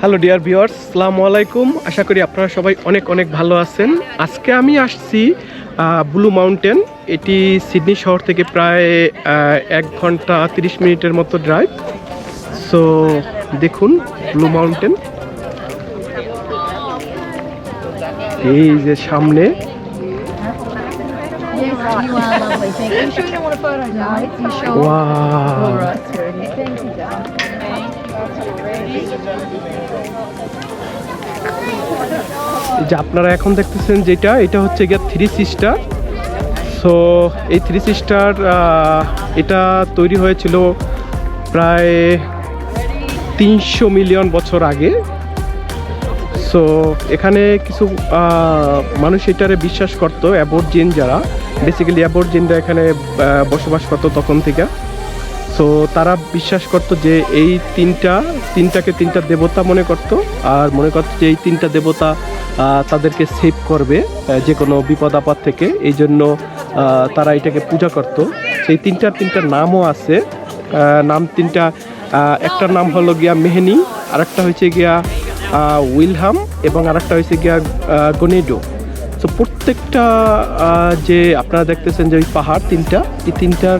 Hello dear viewers আসসালামু আলাইকুম। আশা করি আপনারা সবাই অনেক অনেক ভালো আছেন। আজকে আমি আসছি ব্লু মাউন্টেন এটি সিডনি শহর থেকে প্রায় এক ঘণ্টা তিরিশ মিনিটের মতো ড্রাইভ সো দেখুন ব্লু মাউন্টেন এই যে সামনে? Wow. যে আপনারা এখন দেখতেছেন যেটা, এটা হচ্ছে গিয়ে থ্রি সিস্টার সো এই থ্রি সিস্টার এটা তৈরি হয়েছিল প্রায় তিনশো মিলিয়ন বছর আগে। সো এখানে কিছু মানুষ এটারে বিশ্বাস করতো অ্যাবরজিন যারা। বেসিক্যালি অ্যাবরজিনরা এখানে বসবাস করতো তখন থেকে। সো তারা বিশ্বাস করতো যে এই তিনটা তিনটাকে তিনটা দেবতা মনে করত আর মনে করতো যে এই তিনটা দেবতা তাদেরকে সেভ করবে যে কোনো বিপদ আপদ থেকে। এই জন্য তারা এটাকে পূজা করত। সেই তিনটার তিনটা নামও আছে। নাম তিনটা আহ, একটার নাম হলো গিয়া মেহনি আরেকটা হয়েছে গিয়া উইলহাম এবং আরেকটা হয়েছে গিয়া গনেডো তো প্রত্যেকটা যে আপনারা দেখতেছেন যে ওই পাহাড় তিনটা এই তিনটার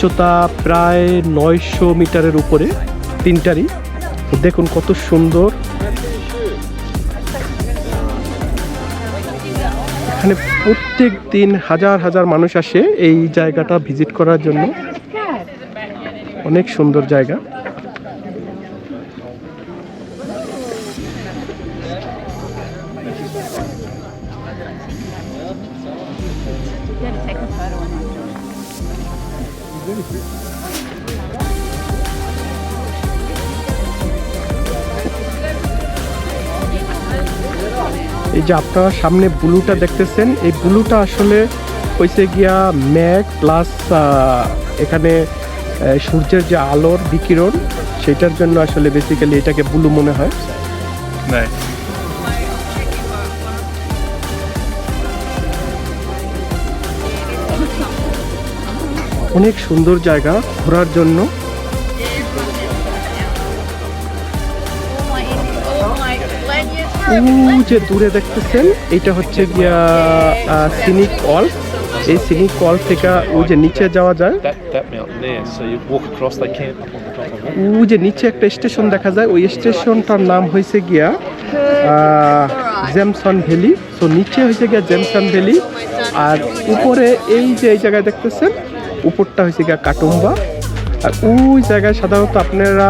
উচ্চতা প্রায় নয়শো মিটারের উপরে, তিনটারই। দেখুন কত সুন্দর। এখানে প্রত্যেক দিন হাজার হাজার মানুষ আসে এই জায়গাটা ভিজিট করার জন্য। অনেক সুন্দর জায়গা। এই যে আপনারা সামনে ব্লুটা দেখতেছেন এই ব্লুটা আসলে হয়েছে গিয়া ম্যাগ প্লাস এখানে সূর্যের যে আলোর বিকিরণ সেটার জন্য আসলে বেসিক্যালি এটাকে ব্লু মনে হয়। অনেক সুন্দর জায়গা ঘোরার জন্য। ও যে দূরে দেখতেছেন এটা হচ্ছে গিয়া সিনিক কল এই সিনিক কল থেকে ও যে নিচে যাওয়া যায়. ও যে নিচে একটা স্টেশন দেখা যায় ওই স্টেশনটার নাম হয়েছে গিয়া জেমসন ভ্যালি তো নিচে হয়েছে গিয়া জেমসন ভ্যালি আর উপরে এই যে এই জায়গায় দেখতেছেন উপরটা হয়েছে গিয়া কাটুম্বা। আর ওই জায়গায় সাধারণত আপনারা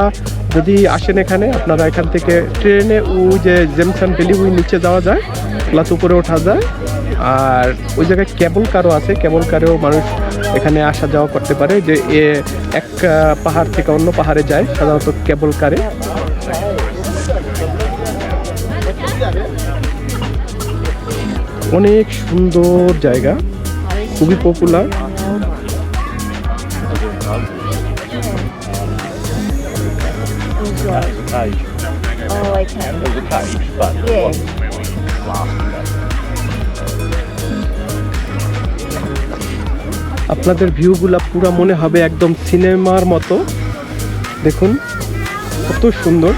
যদি আসেন এখানে, আপনারা এখান থেকে ট্রেনে ওই যে জেমসন ভ্যালি ওই নিচে যাওয়া যায়, প্লাস উপরে ওঠা যায়, আর ওই জায়গায় কেবল কারও আছে, কেবল কারেও মানুষ এখানে আসা যাওয়া করতে পারে, যে এ এক পাহাড় থেকে অন্য পাহাড়ে যায়, সাধারণত কেবল কারে। অনেক সুন্দর জায়গা, খুবই popular cage. Oh, okay. There's a cage, but yeah. it wasn't blasted আপনাদের ভিউগুলা পুরো মনে হবে একদম সিনেমার মতো। দেখুন কত সুন্দর।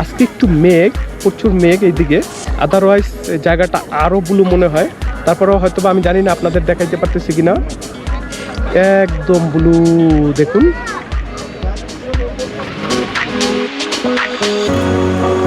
আজকে একটু মেঘ প্রচুর মেঘ এইদিকে। আদারওয়াইজ জায়গাটা আরও ব্লু মনে হয়। তারপরেও হয়তো আমি জানি না আপনাদের দেখাইতে পারতেছি কিনা। একদম ব্লু দেখুন। Thank you.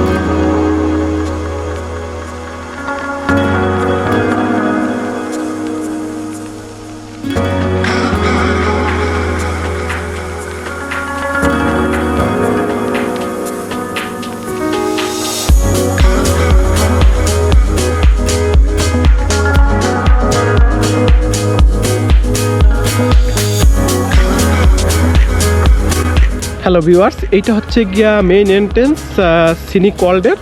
হ্যালো ভিউয়ার্স এইটা হচ্ছে গিয়া মেইন এন্ট্রেন্স সিনি কল্ডের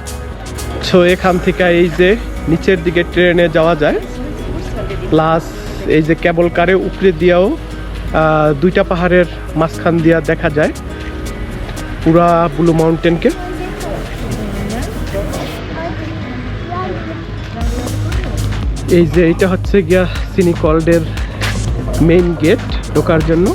সো এখান থেকে এই যে নিচের দিকে ট্রেনে যাওয়া যায়। প্লাস এই যে কেবল কারে উপরে দিয়েও দুইটা পাহাড়ের মাঝখান দিয়া দেখা যায়। পুরা ব্লু মাউন্টেনকে এই যে এটা হচ্ছে গিয়া সিনি কল্ডের মেইন গেট ঢোকার জন্য।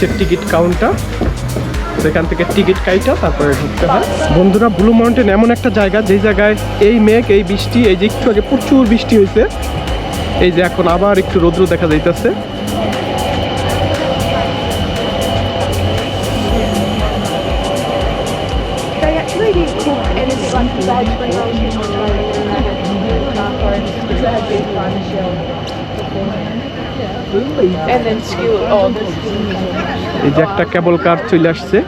হচ্ছে টিকিট কাউন্টার। সেখান থেকে টিকিট কাইটা তারপরে ঢুকতে হয়। বন্ধুরা, ব্লু মাউন্টেন এমন একটা জায়গা, যেই জায়গায় এই মেঘ, এই বৃষ্টি, এই যে একটু আগে প্রচুর বৃষ্টি হয়েছে এই যে এখন আবার একটু রৌদ্র দেখা যাইতেছে। এই যে একটা কেবল কার চলে আসছে।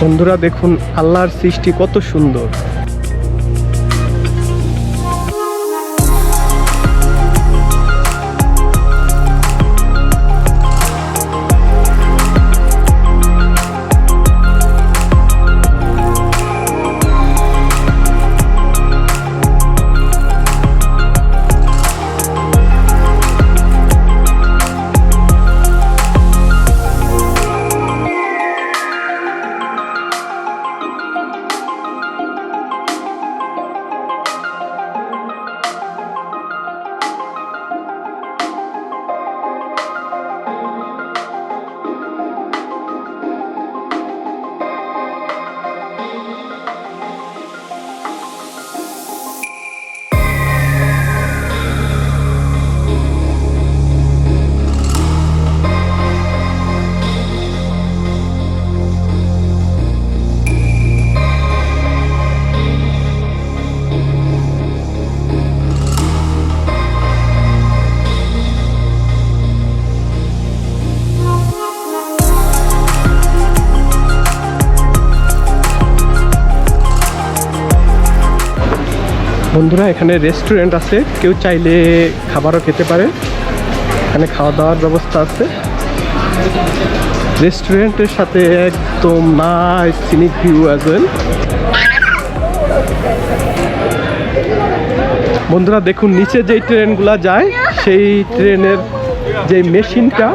বন্ধুরা দেখুন আল্লাহর সৃষ্টি কত সুন্দর। বন্ধুরা, এখানে রেস্টুরেন্ট আছে। কেউ চাইলে খাবারও খেতে পারে। এখানে খাওয়া দাওয়ার ব্যবস্থা আছে। রেস্টুরেন্টের সাথে একদম nice scenic view as well বন্ধুরা, দেখুন, নিচে যেই ট্রেনগুলা যায়, সেই ট্রেনের যে মেশিনটা,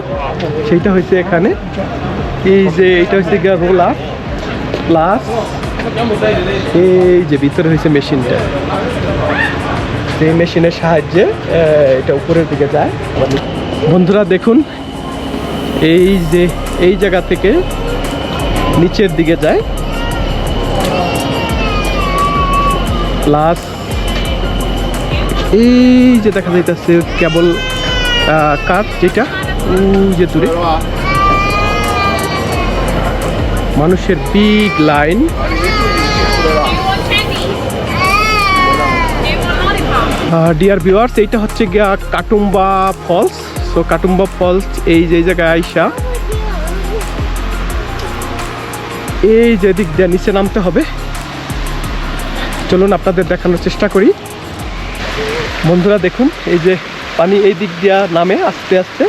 সেইটা হয়েছে এখানে। এই যে, এটা হচ্ছে গিয়া রোলার প্লাস এই যে, ভিতরে হয়েছে মেশিনটা। এই মেশিনের সাহায্যে এটা উপরের দিকে যায়। বন্ধুরা দেখুন, এই যে, এই জায়গা থেকে নিচের দিকে যায়। প্লাস এই যে দেখা যাইতেছে কেবল কাঠ যেটা যে দূরে। মানুষের বিগ লাইন ডিয়ার ভিউয়ার্স এইটা হচ্ছে গিয়া Katoomba Falls so Katoomba Falls এই যে জায়গায় আইসা, এই যে দিক দিয়ে নিচে নামতে হবে। চলুন আপনাদের দেখানোর চেষ্টা করি। বন্ধুরা, দেখুন, এই যে পানি এই দিক দিয়া নামে আস্তে আস্তে।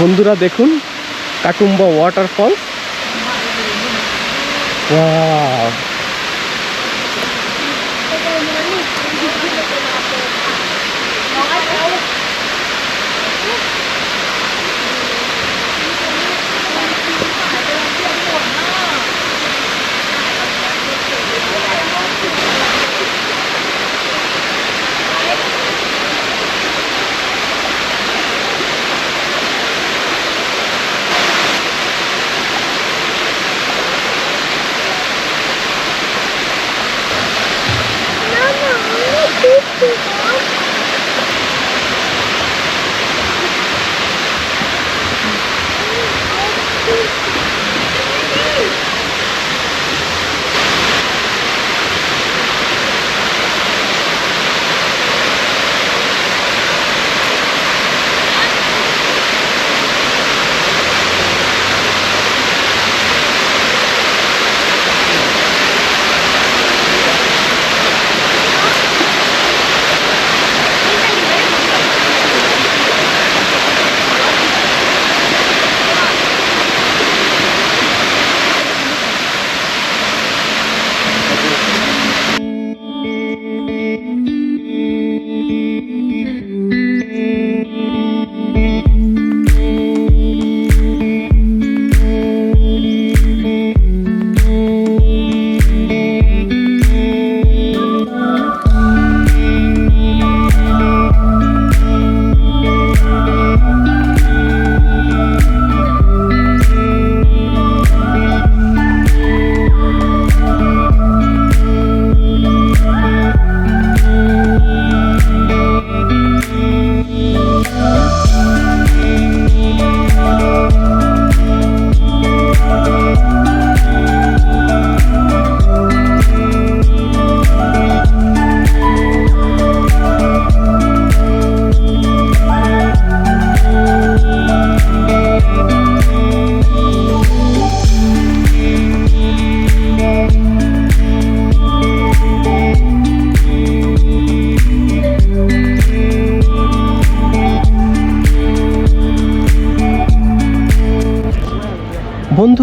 বন্ধুরা দেখুন কাটুম্বা ওয়াটারফল ওয়াও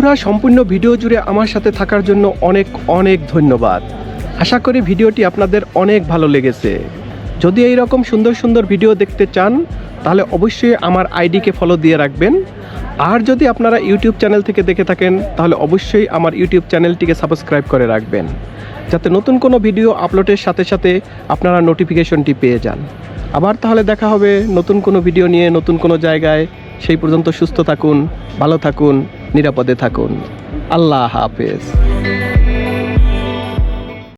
বন্ধুরা, সম্পূর্ণ ভিডিও জুড়ে আমার সাথে থাকার জন্য অনেক অনেক ধন্যবাদ। আশা করি ভিডিওটি আপনাদের অনেক ভালো লেগেছে। যদি এই রকম সুন্দর সুন্দর ভিডিও দেখতে চান, তাহলে অবশ্যই আমার আইডিকে ফলো দিয়ে রাখবেন। আর যদি আপনারা ইউটিউব চ্যানেল থেকে দেখে থাকেন, তাহলে অবশ্যই আমার ইউটিউব চ্যানেলটিকে সাবস্ক্রাইব করে রাখবেন। যাতে নতুন কোনো ভিডিও আপলোডের সাথে সাথে আপনারা নোটিফিকেশনটি পেয়ে যান। আবার তাহলে দেখা হবে নতুন কোনো ভিডিও নিয়ে নতুন কোনো জায়গায়। সেই পর্যন্ত সুস্থ থাকুন ভালো থাকুন নিরাপদে থাকুন। আল্লাহ হাফেজ।